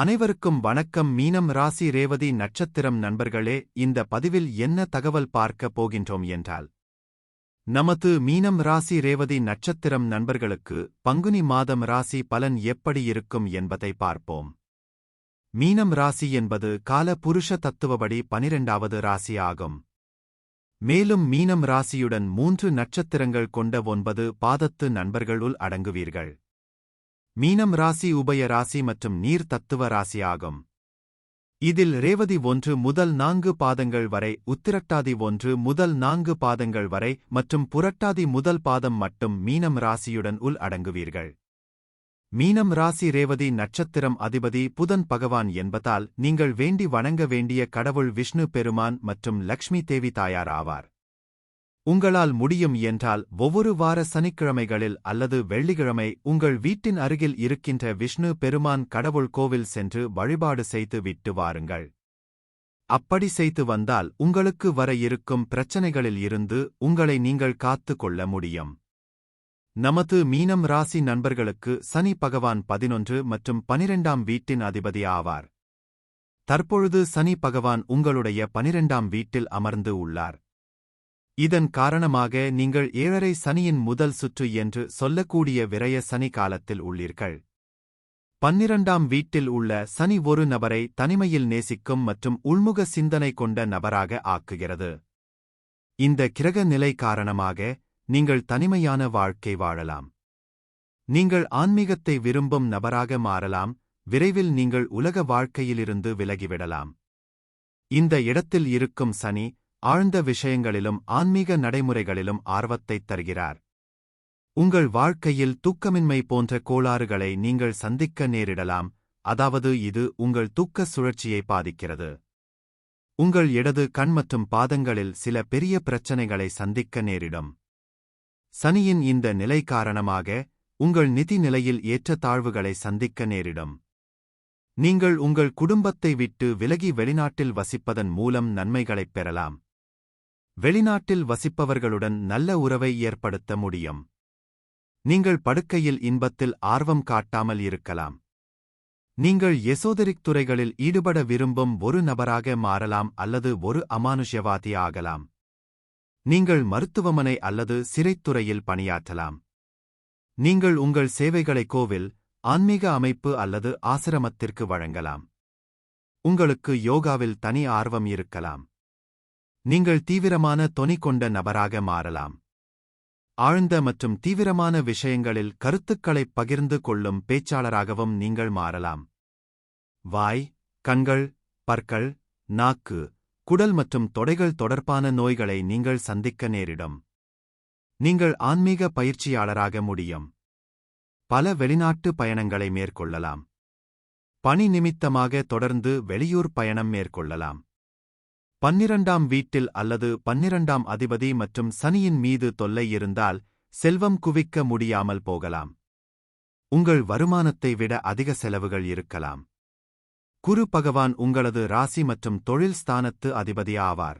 அனைவருக்கும் வணக்கம். மீனம் ராசி ரேவதி நட்சத்திரம் நண்பர்களே இந்த பதிவில் என்ன தகவல் பார்க்க போகின்றோம் என்றால் நமது மீனம் ராசி ரேவதி நட்சத்திரம் நண்பர்களுக்கு பங்குனி மாதம் ராசி பலன் எப்படி இருக்கும் என்பதை பார்ப்போம். மீனம் ராசி என்பது கால புருஷ தத்துவபடி பனிரெண்டாவது ராசி ஆகும். மேலும் மீனம் ராசியுடன் மூன்று நட்சத்திரங்கள் கொண்ட ஒன்பது பாதத்து நண்பர்களுள் அடங்குவீர்கள். மீனம் ராசி உபய ராசி மற்றும் நீர் தத்துவ ராசி ஆகும் இதில் ரேவதி ஒன்று முதல் நான்கு பாதங்கள் வரை உத்திரட்டாதி ஒன்று முதல் நான்கு பாதங்கள் வரை மற்றும் புரட்டாதி முதல் பாதம் மட்டும் மீனம் ராசியுடன் உள் அடங்குவீர்கள். மீனம் ராசி ரேவதி நட்சத்திரம் அதிபதி புதன் பகவான் என்பதால் நீங்கள் வேண்டி வணங்க வேண்டிய கடவுள் விஷ்ணு பெருமான் மற்றும் லக்ஷ்மி தேவி தாயார் ஆவார். உங்களால் முடியும் என்றால் ஒவ்வொரு வார சனிக்கிழமைகளில் அல்லது வெள்ளிக்கிழமை உங்கள் வீட்டின் அருகில் இருக்கின்ற விஷ்ணு பெருமான் கடவுள் கோவில் சென்று வழிபாடு செய்து விட்டு வாருங்கள். அப்படி செய்து வந்தால் உங்களுக்கு வர இருக்கும் பிரச்சனைகளில் இருந்து உங்களை நீங்கள் காத்து கொள்ள முடியும். நமது மீனம் ராசி நண்பர்களுக்கு சனி பகவான் பதினொன்று மற்றும் பனிரெண்டாம் வீட்டின் அதிபதி ஆவார். தற்பொழுது சனி பகவான் உங்களுடைய பனிரெண்டாம் வீட்டில் அமர்ந்து உள்ளார். இதன் காரணமாக நீங்கள் ஏழரை சனியின் முதல் சுற்று என்று சொல்லக்கூடிய விரய சனி காலத்தில் உள்ளீர்கள். பன்னிரண்டாம் வீட்டில் உள்ள சனி ஒரு நபரை தனிமையில் நேசிக்கும் மற்றும் உள்முக சிந்தனை கொண்ட நபராக ஆக்குகிறது. இந்த கிரக நிலை காரணமாக நீங்கள் தனிமையான வாழ்க்கை வாழலாம். நீங்கள் ஆன்மீகத்தை விரும்பும் நபராக மாறலாம் விரைவில் நீங்கள் உலக வாழ்க்கையிலிருந்து விலகிவிடலாம். இந்த இடத்தில் இருக்கும் சனி ஆழ்ந்த விஷயங்களிலும் ஆன்மீக நடைமுறைகளிலும் ஆர்வத்தைத் தருகிறார். உங்கள் வாழ்க்கையில் தூக்கமின்மை போன்ற கோளாறுகளை நீங்கள் சந்திக்க நேரிடலாம். அதாவது இது உங்கள் தூக்க சுழற்சியை பாதிக்கிறது. உங்கள் இடது கண் மற்றும் பாதங்களில் சில பெரிய பிரச்சனைகளை சந்திக்க நேரிடும். சனியின் இந்த நிலை காரணமாக உங்கள் நிதி நிலையில் ஏற்றத்தாழ்வுகளை சந்திக்க நேரிடும். நீங்கள் உங்கள் குடும்பத்தை விட்டு விலகி வெளிநாட்டில் வசிப்பதன் மூலம் நன்மைகளைப் பெறலாம். வெளிநாட்டில் வசிப்பவர்களுடன் நல்ல உறவை ஏற்படுத்த முடியும். நீங்கள் படுக்கையில் இன்பத்தில் ஆர்வம் காட்டாமல் இருக்கலாம். நீங்கள் எசோதரிக் துறைகளில் ஈடுபட விரும்பும் ஒரு நபராக மாறலாம் அல்லது ஒரு அமானுஷ்யவாதி ஆகலாம். நீங்கள் மருத்துவமனை அல்லது சிறைத்துறையில் பணியாற்றலாம். நீங்கள் உங்கள் சேவைகளை கோவில் ஆன்மீக அமைப்பு அல்லது ஆசிரமத்திற்கு வழங்கலாம். உங்களுக்கு யோகாவில் தனி ஆர்வம் இருக்கலாம். நீங்கள் தீவிரமான தொனி கொண்ட நபராக மாறலாம். ஆழ்ந்த மற்றும் தீவிரமான விஷயங்களில் கருத்துக்களைப் பகிர்ந்து கொள்ளும் பேச்சாளராகவும் நீங்கள் மாறலாம். வாய் கண்கள் பற்கள் நாக்கு குடல் மற்றும் தொடைகள் தொடர்பான நோய்களை நீங்கள் சந்திக்க நேரிடும். நீங்கள் ஆன்மீக பயிற்சியாளராக முடியும். பல வெளிநாட்டு பயணங்களை மேற்கொள்ளலாம். பணி நிமித்தமாக தொடர்ந்து வெளியூர் பயணம் மேற்கொள்ளலாம். பன்னிரண்டாம் வீட்டில் அல்லது பன்னிரண்டாம் அதிபதி மற்றும் சனியின் மீது தொல்லை இருந்தால் செல்வம் குவிக்க முடியாமல் போகலாம். உங்கள் வருமானத்தை விட அதிக செலவுகள் இருக்கலாம். குரு பகவான் உங்களது ராசி மற்றும் தொழில் ஸ்தானத்து அதிபதி ஆவார்.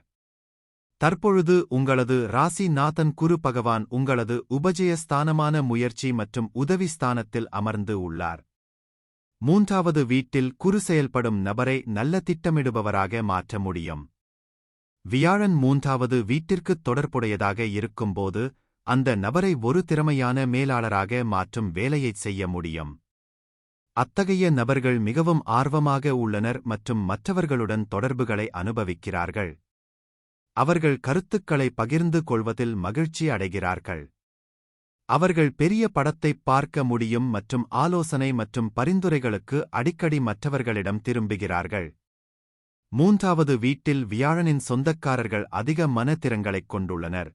தற்பொழுது உங்களது ராசி நாதன் குரு பகவான் உங்களது உபஜயஸ்தானமான முயற்சி மற்றும் உதவி ஸ்தானத்தில் அமர்ந்து உள்ளார். மூன்றாவது வீட்டில் குரு செயல்படும் நபரை நல்ல திட்டமிடுபவராக மாற்ற முடியும். வியாழன் மூன்றாவது வீட்டிற்குத் தொடர்புடையதாக இருக்கும்போது அந்த நபரை ஒரு திறமையான மேலாளராக மாற்றும் வேலையைச் செய்ய முடியும். அத்தகைய நபர்கள் மிகவும் ஆர்வமாக உள்ளனர் மற்றும் மற்றவர்களுடன் தொடர்புகளை அனுபவிக்கிறார்கள். அவர்கள் கருத்துக்களை பகிர்ந்து கொள்வதில் மகிழ்ச்சி அடைகிறார்கள். அவர்கள் பெரிய படத்தைப் பார்க்க முடியும் மற்றும் ஆலோசனை மற்றும் பரிந்துரைகளுக்கு அடிக்கடி மற்றவர்களிடம் திரும்புகிறார்கள். மூன்றாவது வீட்டில் வியாழனின் சொந்தக்காரர்கள் அதிக மனத்திறங்களைக் கொண்டுள்ளனர்.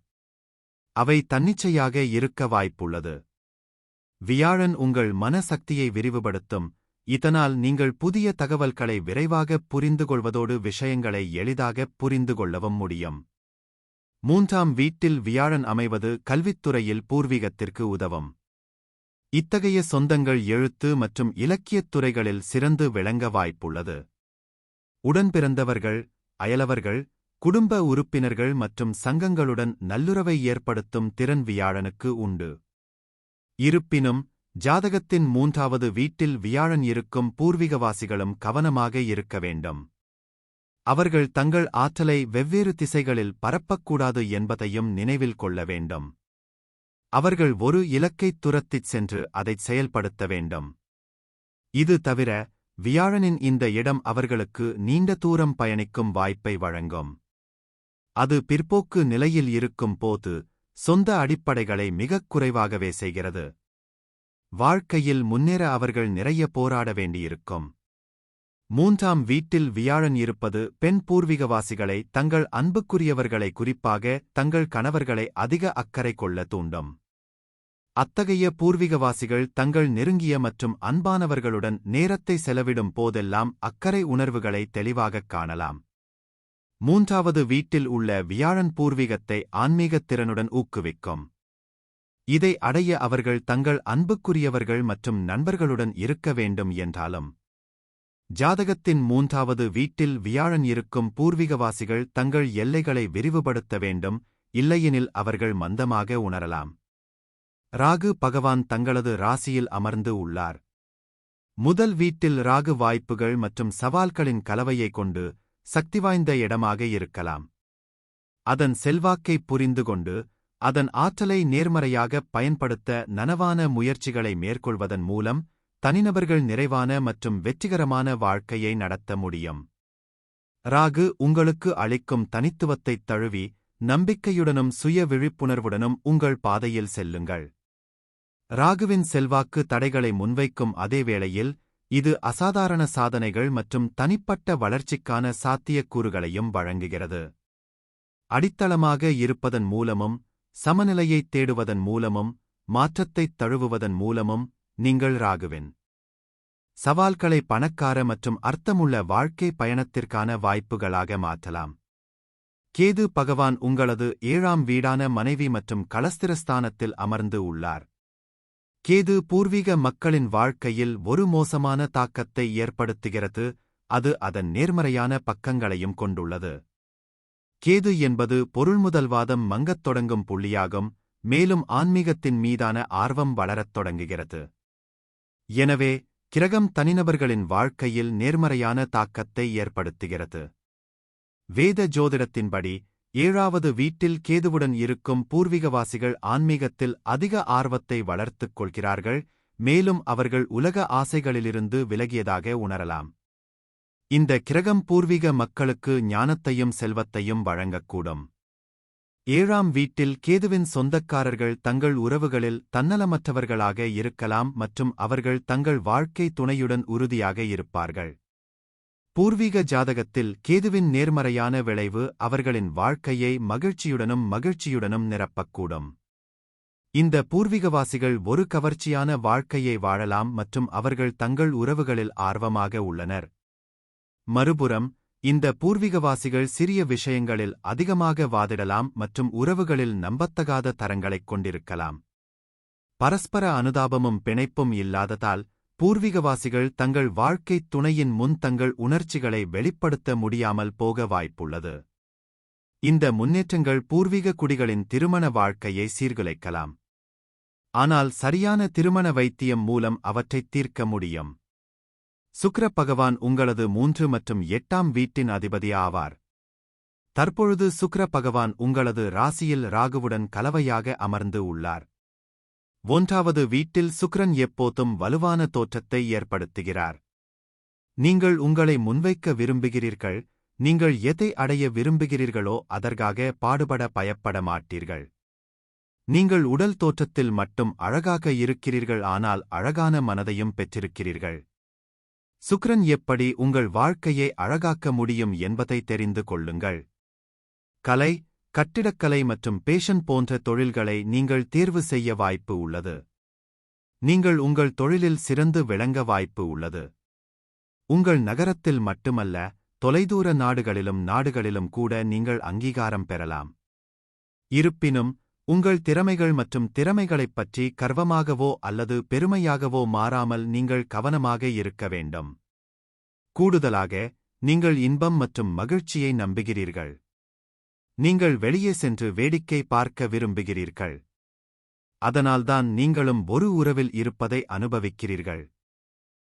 அவை தன்னிச்சையாக இருக்க வாய்ப்புள்ளது. வியாழன் உங்கள் மனசக்தியை விரிவுபடுத்தும். இதனால் நீங்கள் புதிய தகவல்களை விரைவாகப் புரிந்துகொள்வதோடு விஷயங்களை எளிதாகப் புரிந்து கொள்ளவும் முடியும். மூன்றாம் வீட்டில் வியாழன் அமைவது கல்வித்துறையில் பூர்வீகத்திற்கு உதவும். இத்தகைய சொந்தங்கள் எழுத்து மற்றும் இலக்கியத் துறைகளில் சிறந்து விளங்க வாய்ப்புள்ளது. உடன்பிறந்தவர்கள் அயலவர்கள் குடும்ப உறுப்பினர்கள் மற்றும் சங்கங்களுடன் நல்லுறவை ஏற்படுத்தும் திறன் வியாழனுக்கு உண்டு. இருப்பினும் ஜாதகத்தின் மூன்றாவது வீட்டில் வியாழன் இருக்கும் பூர்வீகவாசிகளும் கவனமாக இருக்க வேண்டும். அவர்கள் தங்கள் ஆற்றலை வெவ்வேறு திசைகளில் பரப்பக்கூடாது என்பதையும் நினைவில் கொள்ள வேண்டும். அவர்கள் ஒரு இலக்கைத் துரத்திச் சென்று அதைச் செயல்படுத்த வேண்டும். இது தவிர வியாழனின் இந்த இடம் அவர்களுக்கு நீண்ட தூரம் பயணிக்கும் வாய்ப்பை வழங்கும். அது பிற்போக்கு நிலையில் இருக்கும் போது சொந்த அடிப்படைகளை மிகக் குறைவாகவே செய்கிறது. வாழ்க்கையில் முன்னேற அவர்கள் நிறைய போராட வேண்டியிருக்கும். மூன்றாம் வீட்டில் வியாழன் இருப்பது பெண் பூர்வீகவாசிகளை தங்கள் அன்புக்குரியவர்களை குறிப்பாக தங்கள் கணவர்களை அதிக அக்கறை கொள்ள தூண்டும். அத்தகைய பூர்வீகவாசிகள் தங்கள் நெருங்கிய மற்றும் அன்பானவர்களுடன் நேரத்தை செலவிடும் போதெல்லாம் அக்கறை உணர்வுகளை தெளிவாகக் காணலாம். மூன்றாவது வீட்டில் உள்ள வியாழன் பூர்வீகத்தை ஆன்மீகத் திறனுடன் ஊக்குவிக்கும். இதை அடைய அவர்கள் தங்கள் அன்புக்குரியவர்கள் மற்றும் நண்பர்களுடன் இருக்க வேண்டும் என்றாலும். ஜாதகத்தின் மூன்றாவது வீட்டில் வியாழன் இருக்கும் பூர்வீகவாசிகள் தங்கள் எல்லைகளை விரிவுபடுத்த வேண்டும் இல்லையெனில் அவர்கள் மந்தமாக உணரலாம். ராகு பகவான் தங்களது ராசியில் அமர்ந்து உள்ளார். முதல் வீட்டில் ராகு வாய்ப்புகள் மற்றும் சவால்களின் கலவையைக் கொண்டு சக்திவாய்ந்த இடமாக இருக்கலாம். அதன் செல்வாக்கை புரிந்து கொண்டு அதன் ஆற்றலை நேர்மறையாக பயன்படுத்த நனவான முயற்சிகளை மேற்கொள்வதன் மூலம் தனிநபர்கள் நிறைவான மற்றும் வெற்றிகரமான வாழ்க்கையை நடத்த முடியும். ராகு உங்களுக்கு அளிக்கும் தனித்துவத்தைத் தழுவி நம்பிக்கையுடனும் சுய விழிப்புணர்வுடனும் உங்கள் பாதையில் செல்லுங்கள். ராகுவின் செல்வாக்கு தடைகளை முன்வைக்கும் அதே வேளையில் இது அசாதாரண சாதனைகள் மற்றும் தனிப்பட்ட வளர்ச்சிக்கான சாத்தியக்கூறுகளையும் வழங்குகிறது. அடித்தளமாக இருப்பதன் மூலமும் சமநிலையைத் தேடுவதன் மூலமும் மாற்றத்தைத் தழுவுவதன் மூலமும் நீங்கள் ராகுவின் சவால்களை பணக்கார மற்றும் அர்த்தமுள்ள வாழ்க்கை பயணத்திற்கான வாய்ப்புகளாக மாற்றலாம். கேது பகவான் உங்களது ஏழாம் வீடான மனைவி மற்றும் கலஸ்திரஸ்தானத்தில் அமர்ந்து உள்ளார். கேது பூர்வீக மக்களின் வாழ்க்கையில் ஒரு மோசமான தாக்கத்தை ஏற்படுத்துகிறது அது அதன் நேர்மறையான பக்கங்களையும் கொண்டுள்ளது. கேது என்பது பொருள்முதல்வாதம் மங்கத் தொடங்கும் புள்ளியாகும் மேலும் ஆன்மீகத்தின் மீதான ஆர்வம் வளரத் தொடங்குகிறது. எனவே கிரகம் தனிநபர்களின் வாழ்க்கையில் நேர்மறையான தாக்கத்தை ஏற்படுத்துகிறது. வேத ஜோதிடத்தின்படி ஏழாவது வீட்டில் கேதுவுடன் இருக்கும் பூர்வீகவாசிகள் ஆன்மீகத்தில் அதிக ஆர்வத்தை வளர்த்துக் கொள்கிறார்கள் மேலும் அவர்கள் உலக ஆசைகளிலிருந்து விலகியதாக உணரலாம். இந்த கிரகம் பூர்வீக மக்களுக்கு ஞானத்தையும் செல்வத்தையும் வழங்கக்கூடும். ஏழாம் வீட்டில் கேதுவின் சொந்தக்காரர்கள் தங்கள் உறவுகளில் தன்னலமற்றவர்களாக இருக்கலாம் மற்றும் அவர்கள் தங்கள் வாழ்க்கை துணையுடன் உறுதியாக இருப்பார்கள். பூர்வீக ஜாதகத்தில் கேதுவின் நேர்மறையான விளைவு அவர்களின் வாழ்க்கையை மகிழ்ச்சியுடனும் மகிழ்ச்சியுடனும் நிரப்பக்கூடும். இந்த பூர்வீகவாசிகள் ஒரு கவர்ச்சியான வாழ்க்கையை வாழலாம் மற்றும் அவர்கள் தங்கள் உறவுகளில் ஆர்வமாக உள்ளனர். மறுபுறம் இந்த பூர்வீகவாசிகள் சிறிய விஷயங்களில் அதிகமாக வாதிடலாம் மற்றும் உறவுகளில் நம்பத்தகாத தரங்களைக் கொண்டிருக்கலாம். பரஸ்பர அனுதாபமும் பிணைப்பும் இல்லாததால் பூர்வீகவாசிகள் தங்கள் வாழ்க்கைத் துணையின் முன் தங்கள் உணர்ச்சிகளை வெளிப்படுத்த முடியாமல் போக வாய்ப்புள்ளது. இந்த முன்னேற்றங்கள் பூர்வீக குடிகளின் திருமண வாழ்க்கையை சீர்குலைக்கலாம். ஆனால் சரியான திருமண வைத்தியம் மூலம் அவற்றைத் தீர்க்க முடியும். சுக்ர பகவான் உங்களது மூன்று மற்றும் எட்டாம் வீட்டின் அதிபதி ஆவார். தற்பொழுது சுக்ர பகவான் உங்களது ராசியில் ராகுவுடன் கலவையாக அமர்ந்து உள்ளார். ஒன்றாவது வீட்டில் சுக்ரன் எப்போதும் வலுவான தோற்றத்தை ஏற்படுத்துகிறார். நீங்கள் உங்களை முன்வைக்க விரும்புகிறீர்கள் நீங்கள் எதை அடைய விரும்புகிறீர்களோ அதற்காக பாடுபட பயப்பட மாட்டீர்கள். நீங்கள் உடல் தோற்றத்தில் மட்டும் அழகாக இருக்கிறீர்கள் ஆனால் அழகான மனதையும் பெற்றிருக்கிறீர்கள். சுக்ரன் எப்படி உங்கள் வாழ்க்கையை அழகாக்க முடியும் என்பதை தெரிந்து கொள்ளுங்கள். கலை கட்டிடக்கலை மற்றும் பேஷன் போன்ற தொழில்களை நீங்கள் தேர்வு செய்ய வாய்ப்பு உள்ளது. நீங்கள் உங்கள் தொழிலில் சிறந்து விளங்க வாய்ப்பு உள்ளது. உங்கள் நகரத்தில் மட்டுமல்ல தொலைதூர நாடுகளிலும் நாடுகளிலும் கூட நீங்கள் அங்கீகாரம் பெறலாம். இருப்பினும் உங்கள் திறமைகள் மற்றும் திறமைகளைப் பற்றி கர்வமாகவோ அல்லது பெருமையாகவோ மாறாமல் நீங்கள் கவனமாக இருக்க வேண்டும். கூடுதலாக நீங்கள் இன்பம் மற்றும் மகிழ்ச்சியை நம்புகிறீர்கள். நீங்கள் வெளியே சென்று வேடிக்கை பார்க்க விரும்புகிறீர்கள். அதனால்தான் நீங்களும் ஒரு உறவில் இருப்பதை அனுபவிக்கிறீர்கள்.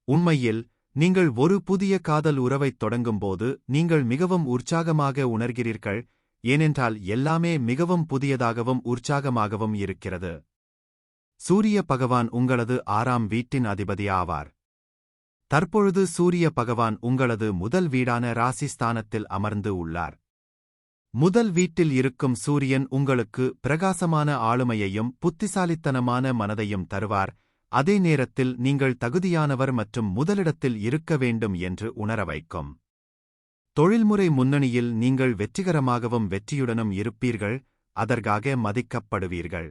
உண்மையில் நீங்கள் ஒரு புதிய காதல் உறவைத் தொடங்கும்போது நீங்கள் மிகவும் உற்சாகமாக உணர்கிறீர்கள் ஏனென்றால் எல்லாமே மிகவும் புதியதாகவும் உற்சாகமாகவும் இருக்கிறது. சூரிய பகவான் உங்களது ஆறாம் வீட்டின் அதிபதி ஆவார். தற்பொழுது சூரிய பகவான் உங்களது முதல் வீடான ராசிஸ்தானத்தில் அமர்ந்து உள்ளார். முதல் வீட்டில் இருக்கும் சூரியன் உங்களுக்கு பிரகாசமான ஆளுமையையும் புத்திசாலித்தனமான மனதையும் தருவார். அதே நேரத்தில் நீங்கள் தகுதியானவர் மற்றும் முதலிடத்தில் இருக்க வேண்டும் என்று உணர வைக்கும். தொழில்முறை முன்னணியில் நீங்கள் வெற்றிகரமாகவும் வெற்றியுடனும் இருப்பீர்கள் அதற்காக மதிக்கப்படுவீர்கள்.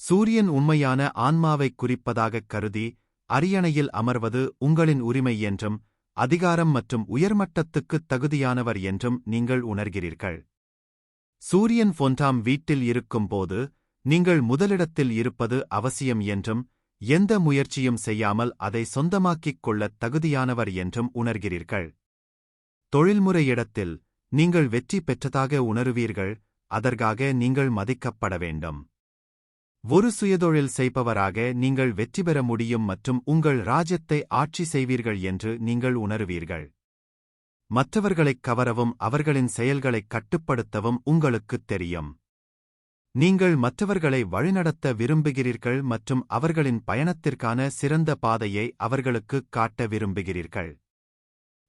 சூரியன் உண்மையான ஆன்மாவைக் குறிப்பதாகக் கருதி அரியணையில் அமர்வது உங்களின் உரிமை என்றும் அதிகாரம் மற்றும் உயர்மட்டத்துக்குத் தகுதியானவர் என்றும் நீங்கள் உணர்கிறீர்கள். சூரியன் பொன்றாம் வீட்டில் இருக்கும்போது நீங்கள் முதலிடத்தில் இருப்பது அவசியம் என்றும் எந்த முயற்சியும் செய்யாமல் அதை சொந்தமாக்கிக் கொள்ளத் தகுதியானவர் என்றும் உணர்கிறீர்கள். தொழில்முறை இடத்தில் நீங்கள் வெற்றி பெற்றதாக உணருவீர்கள் அதற்காக நீங்கள் மதிக்கப்பட வேண்டும். ஒரு சுயதொழில் செய்பவராக நீங்கள் வெற்றி பெற முடியும் மற்றும் உங்கள் ராஜ்யத்தை ஆட்சி செய்வீர்கள் என்று நீங்கள் உணருவீர்கள். மற்றவர்களைக் கவரவும் அவர்களின் செயல்களைக் கட்டுப்படுத்தவும் உங்களுக்குத் தெரியும். நீங்கள் மற்றவர்களை வழிநடத்த விரும்புகிறீர்கள் மற்றும் அவர்களின் பயணத்திற்கான சிறந்த பாதையை அவர்களுக்குக் காட்ட விரும்புகிறீர்கள்.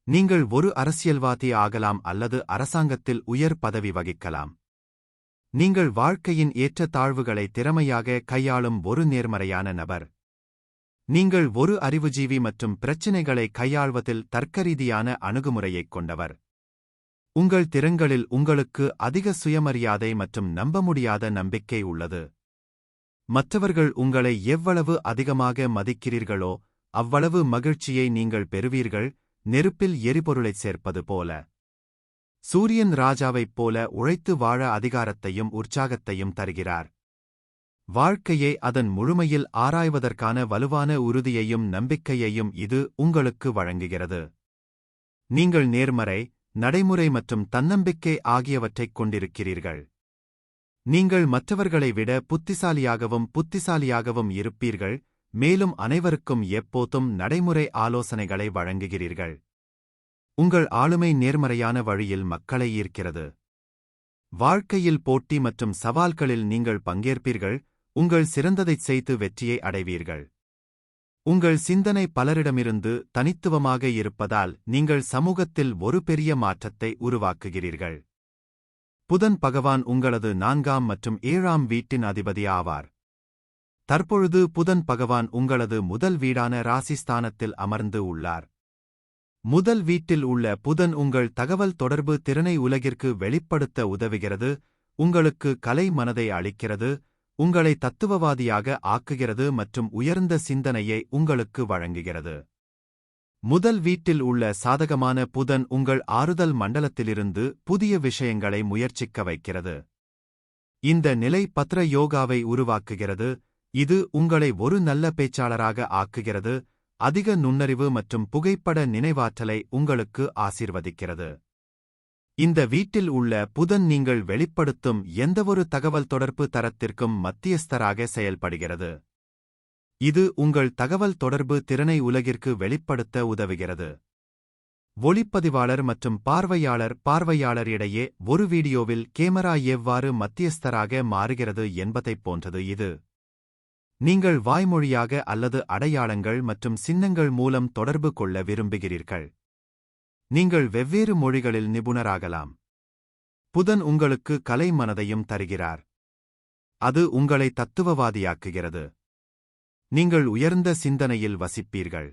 நீங்கள் ஒரு அரசியல்வாதி ஆகலாம் அல்லது அரசாங்கத்தில் உயர் பதவி வகிக்கலாம். நீங்கள் வாழ்க்கையின் ஏற்ற தாழ்வுகளை திறமையாக கையாளும் ஒரு நேர்மறையான நபர். நீங்கள் ஒரு அறிவுஜீவி மற்றும் பிரச்சினைகளை கையாள்வதில் தர்க்கரீதியான அணுகுமுறையைக் கொண்டவர். உங்கள் திறன்களில் உங்களுக்கு அதிக சுயமரியாதை மற்றும் நம்ப முடியாத நம்பிக்கை உள்ளது. மற்றவர்கள் உங்களை எவ்வளவு அதிகமாக மதிக்கிறீர்களோ அவ்வளவு மகிழ்ச்சியை நீங்கள் பெறுவீர்கள் நெருப்பில் எரிபொருளைச் சேர்ப்பது போல. சூரியன் ராஜாவைப் போல உழைத்து வாழ அதிகாரத்தையும் உற்சாகத்தையும் தருகிறார். வாழ்க்கையை அதன் முழுமையில் ஆராய்வதற்கான வலுவான உறுதியையும் நம்பிக்கையையும் இது உங்களுக்கு வழங்குகிறது. நீங்கள் நேர்மறை நடைமுறை மற்றும் தன்னம்பிக்கை ஆகியவற்றைக் கொண்டிருக்கிறீர்கள். நீங்கள் மற்றவர்களை விட புத்திசாலியாகவும் புத்திசாலியாகவும் இருப்பீர்கள் மேலும் அனைவருக்கும் எப்போதும் நடைமுறை ஆலோசனைகளை வழங்குகிறீர்கள். உங்கள் ஆளுமை நேர்மறையான வழியில் மக்களை ஈர்க்கிறது. வாழ்க்கையில் போட்டி மற்றும் சவால்களில் நீங்கள் பங்கேற்பீர்கள் உங்கள் சிறந்ததைச் செய்து வெற்றியை அடைவீர்கள். உங்கள் சிந்தனை பலரிடமிருந்து தனித்துவமாக இருப்பதால் நீங்கள் சமூகத்தில் ஒரு பெரிய மாற்றத்தை உருவாக்குகிறீர்கள். புதன் பகவான் உங்களது நான்காம் மற்றும் ஏழாம் வீட்டின் அதிபதி ஆவார். தற்பொழுது புதன் பகவான் உங்களது முதல் வீடான ராசிஸ்தானத்தில் அமர்ந்து உள்ளார். முதல் வீட்டில் உள்ள புதன் உங்கள் தகவல் தொடர்பு திறனை உலகிற்கு வெளிப்படுத்த உதவுகிறது உங்களுக்கு கலை மனதை அளிக்கிறது உங்களை தத்துவவாதியாக ஆக்குகிறது மற்றும் உயர்ந்த சிந்தனையை உங்களுக்கு வழங்குகிறது. முதல் வீட்டில் உள்ள சாதகமான புதன் உங்கள் ஆறுதல் மண்டலத்திலிருந்து புதிய விஷயங்களை முயற்சிக்க வைக்கிறது. இந்த நிலை பத்ர யோகாவை உருவாக்குகிறது இது உங்களை ஒரு நல்ல பேச்சாளராக ஆக்குகிறது அதிக நுண்ணறிவு மற்றும் புகைப்பட நினைவாற்றலை உங்களுக்கு ஆசீர்வதிக்கிறது. இந்த வீட்டில் உள்ள புதன் நீங்கள் வெளிப்படுத்தும் எந்தவொரு தகவல் தொடர்பு தரத்திற்கும் மத்தியஸ்தராக செயல்படுகிறது. இது உங்கள் தகவல் தொடர்பு திறனை உலகிற்கு வெளிப்படுத்த உதவுகிறது. ஒளிப்பதிவாளர் மற்றும் பார்வையாளர் பார்வையாளர் இடையே ஒரு வீடியோவில் கேமரா எவ்வாறு மத்தியஸ்தராக மாறுகிறது என்பதைப் போன்றது இது. நீங்கள் வாய்மொழியாக அல்லது அடையாளங்கள் மற்றும் சின்னங்கள் மூலம் தொடர்பு கொள்ள விரும்புகிறீர்கள். நீங்கள் வெவ்வேறு மொழிகளில் நிபுணராகலாம். புதன் உங்களுக்கு கலை மனதையும் தருகிறார். அது உங்களை தத்துவவாதியாக்குகிறது. நீங்கள் உயர்ந்த சிந்தனையில் வசிப்பீர்கள்.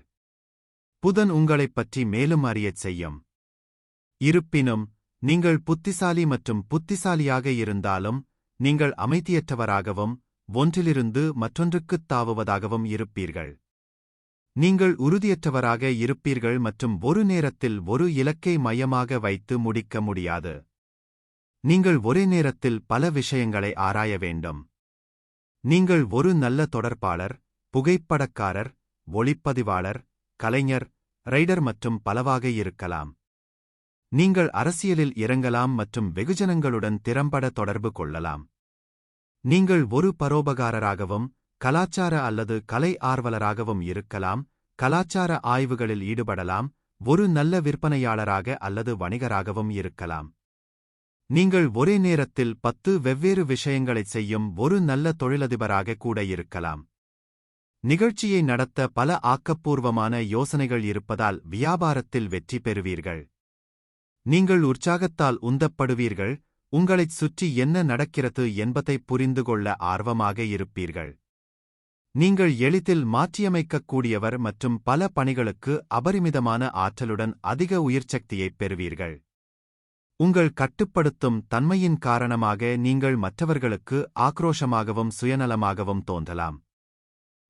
புதன் உங்களைப் பற்றி மேலும் அறியச் செய்யும். இருப்பினும் நீங்கள் புத்திசாலி மற்றும் புத்திசாலியாக இருந்தாலும் நீங்கள் அமைதியற்றவராகவும் ஒன்றிலிருந்து மற்றொன்றுக்குத் தாவுவதாகவும் இருப்பீர்கள். நீங்கள் உறுதியற்றவராக இருப்பீர்கள் மற்றும் ஒரு நேரத்தில் ஒரு இலக்கை மையமாக வைத்து முடிக்க முடியாது. நீங்கள் ஒரே நேரத்தில் பல விஷயங்களை ஆராய வேண்டும். நீங்கள் ஒரு நல்ல தொடர்பாளர் புகைப்படக்காரர் ஒளிப்பதிவாளர் கலைஞர் ரைடர் மற்றும் பலவாக இருக்கலாம். நீங்கள் அரசியலில் இறங்கலாம் மற்றும் வெகுஜனங்களுடன் திறம்பட தொடர்பு கொள்ளலாம். நீங்கள் ஒரு பரோபகாரராகவும் கலாச்சார அல்லது கலை ஆர்வலராகவும் இருக்கலாம் கலாச்சார ஆய்வுகளில் ஈடுபடலாம் ஒரு நல்ல விற்பனையாளராக அல்லது வணிகராகவும் இருக்கலாம். நீங்கள் ஒரே நேரத்தில் பத்து வெவ்வேறு விஷயங்களைச் செய்யும் ஒரு நல்ல தொழிலதிபராக கூட இருக்கலாம். நிகழ்ச்சியை நடத்த பல ஆக்கப்பூர்வமான யோசனைகள் இருப்பதால் வியாபாரத்தில் வெற்றி பெறுவீர்கள். நீங்கள் உற்சாகத்தால் உந்தப்படுவீர்கள் உங்களைச் சுற்றி என்ன நடக்கிறது என்பதை புரிந்து கொள்ள ஆர்வமாக இருப்பீர்கள். நீங்கள் எளிதில் மாற்றியமைக்கக்கூடியவர் மற்றும் பல பணிகளுக்கு அபரிமிதமான ஆற்றலுடன் அதிக உயிர்ச்சக்தியைப் பெறுவீர்கள். உங்கள் கட்டுப்படுத்தும் தன்மையின் காரணமாக நீங்கள் மற்றவர்களுக்கு ஆக்ரோஷமாகவும் சுயநலமாகவும் தோன்றலாம்.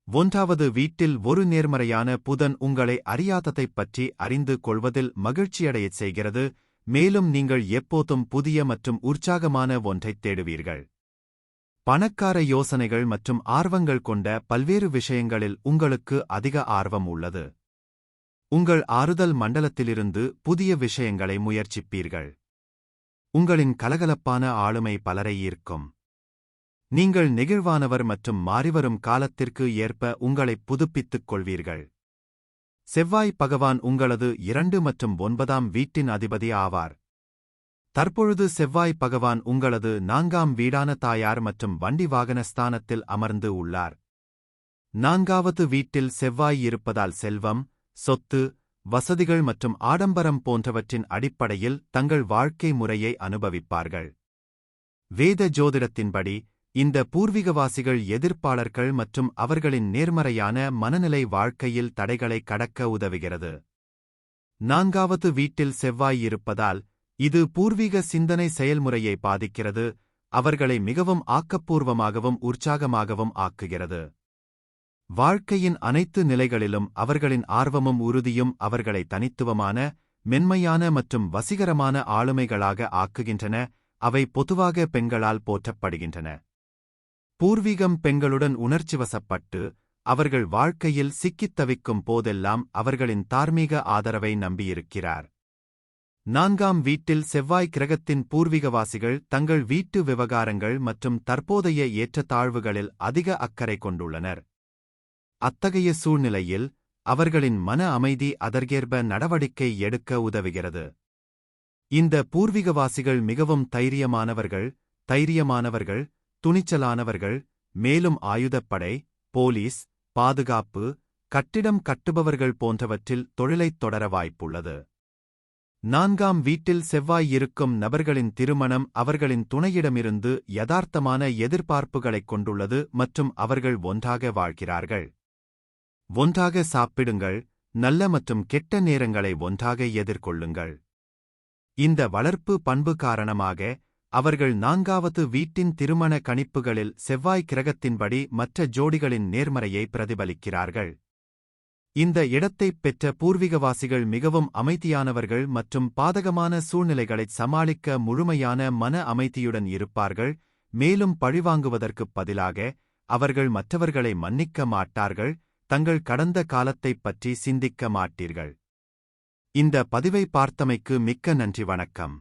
ஒன்றாவது வீட்டில் ஒரு நேர்மறையான புதன் உங்களை அறியாததைப் பற்றி அறிந்து கொள்வதில் மகிழ்ச்சியடையச் செய்கிறது. மேலும் நீங்கள் எப்போதும் புதிய மற்றும் உற்சாகமான ஒன்றைத் தேடுவீர்கள். பணக்கார யோசனைகள் மற்றும் ஆர்வங்கள் கொண்ட பல்வேறு விஷயங்களில் உங்களுக்கு அதிக ஆர்வம் உள்ளது. உங்கள் ஆறுதல் மண்டலத்திலிருந்து புதிய விஷயங்களை முயற்சிப்பீர்கள். உங்களின் கலகலப்பான ஆளுமை பலரை ஈர்க்கும். நீங்கள் நெகிழ்வானவர் மற்றும் மாறிவரும் காலத்திற்கு ஏற்ப உங்களை புதுப்பித்துக் கொள்வீர்கள். செவ்வாய் பகவான் உங்களது இரண்டு மற்றும் ஒன்பதாம் வீட்டின் அதிபதி ஆவார். தற்பொழுது செவ்வாய் பகவான் உங்களது நான்காம் வீடான தாயார் மற்றும் வண்டி வாகன ஸ்தானத்தில் அமர்ந்து உள்ளார். நான்காவது வீட்டில் செவ்வாய் இருப்பதால் செல்வம் சொத்து வசதிகள் மற்றும் ஆடம்பரம் போன்றவற்றின் அடிப்படையில் தங்கள் வாழ்க்கை முறையை அனுபவிப்பார்கள். வேத ஜோதிடத்தின்படி இந்த பூர்வீகவாசிகள் எதிர்ப்பாளர்கள் மற்றும் அவர்களின் நேர்மறையான மனநிலை வாழ்க்கையில் தடைகளை கடக்க உதவுகிறது. நான்காவது வீட்டில் செவ்வாய் இருப்பதால் இது பூர்வீக சிந்தனை செயல்முறையை பாதிக்கிறது அவர்களை மிகவும் ஆக்கப்பூர்வமாகவும் உற்சாகமாகவும் ஆக்குகிறது. வாழ்க்கையின் அனைத்து நிலைகளிலும் அவர்களின் ஆர்வமும் உறுதியும் அவர்களை தனித்துவமான மென்மையான மற்றும் வசீகரமான ஆளுமைகளாக ஆக்குகின்றன அவை பொதுவாக பெண்களால் போற்றப்படுகின்றன. பூர்வீகம் பெண்களுடன் உணர்ச்சிவசப்பட்டு அவர்கள் வாழ்க்கையில் சிக்கித் தவிக்கும் போதெல்லாம் அவர்களின் தார்மீக ஆதரவை நம்பியிருக்கிறார். நான்காம் வீட்டில் செவ்வாய் கிரகத்தின் பூர்வீகவாசிகள் தங்கள் வீட்டு விவகாரங்கள் மற்றும் தற்போதைய ஏற்றத்தாழ்வுகளில் அதிக அக்கறை கொண்டுள்ளனர். அத்தகைய சூழ்நிலையில் அவர்களின் மன அமைதி அதற்கேற்ப நடவடிக்கை எடுக்க உதவுகிறது. இந்த பூர்வீகவாசிகள் மிகவும் தைரியமானவர்கள் தைரியமானவர்கள் துணிச்சலானவர்கள் மேலும் ஆயுதப்படை போலீஸ் பாதுகாப்பு கட்டிடம் கட்டுபவர்கள் போன்றவற்றில் தொழிலைத் தொடர வாய்ப்புள்ளது. நான்காம் வீட்டில் செவ்வாய் இருக்கும் நபர்களின் திருமணம் அவர்களின் துணையிடமிருந்து யதார்த்தமான எதிர்பார்ப்புகளைக் கொண்டுள்ளது மற்றும் அவர்கள் ஒன்றாக வாழ்கிறார்கள். ஒன்றாக சாப்பிடுங்கள் நல்ல மற்றும் கெட்ட நேரங்களை ஒன்றாக எதிர்கொள்ளுங்கள். இந்த வளர்ப்பு பண்பு காரணமாக அவர்கள் நான்காவது வீட்டின் திருமண கணிப்புகளில் செவ்வாய் கிரகத்தின்படி மற்ற ஜோடிகளின் நேர்மறையை பிரதிபலிக்கிறார்கள். இந்த இடத்தைப் பெற்ற பூர்வீகவாசிகள் மிகவும் அமைதியானவர்கள் மற்றும் பாதகமான சூழ்நிலைகளைச் சமாளிக்க முழுமையான மன அமைதியுடன் இருப்பார்கள் மேலும் பழிவாங்குவதற்குப் பதிலாக அவர்கள் மற்றவர்களை மன்னிக்க மாட்டார்கள் தங்கள் கடந்த காலத்தைப் பற்றி சிந்திக்க மாட்டீர்கள். இந்த பதிவை பார்த்தமைக்கு மிக்க நன்றி வணக்கம்.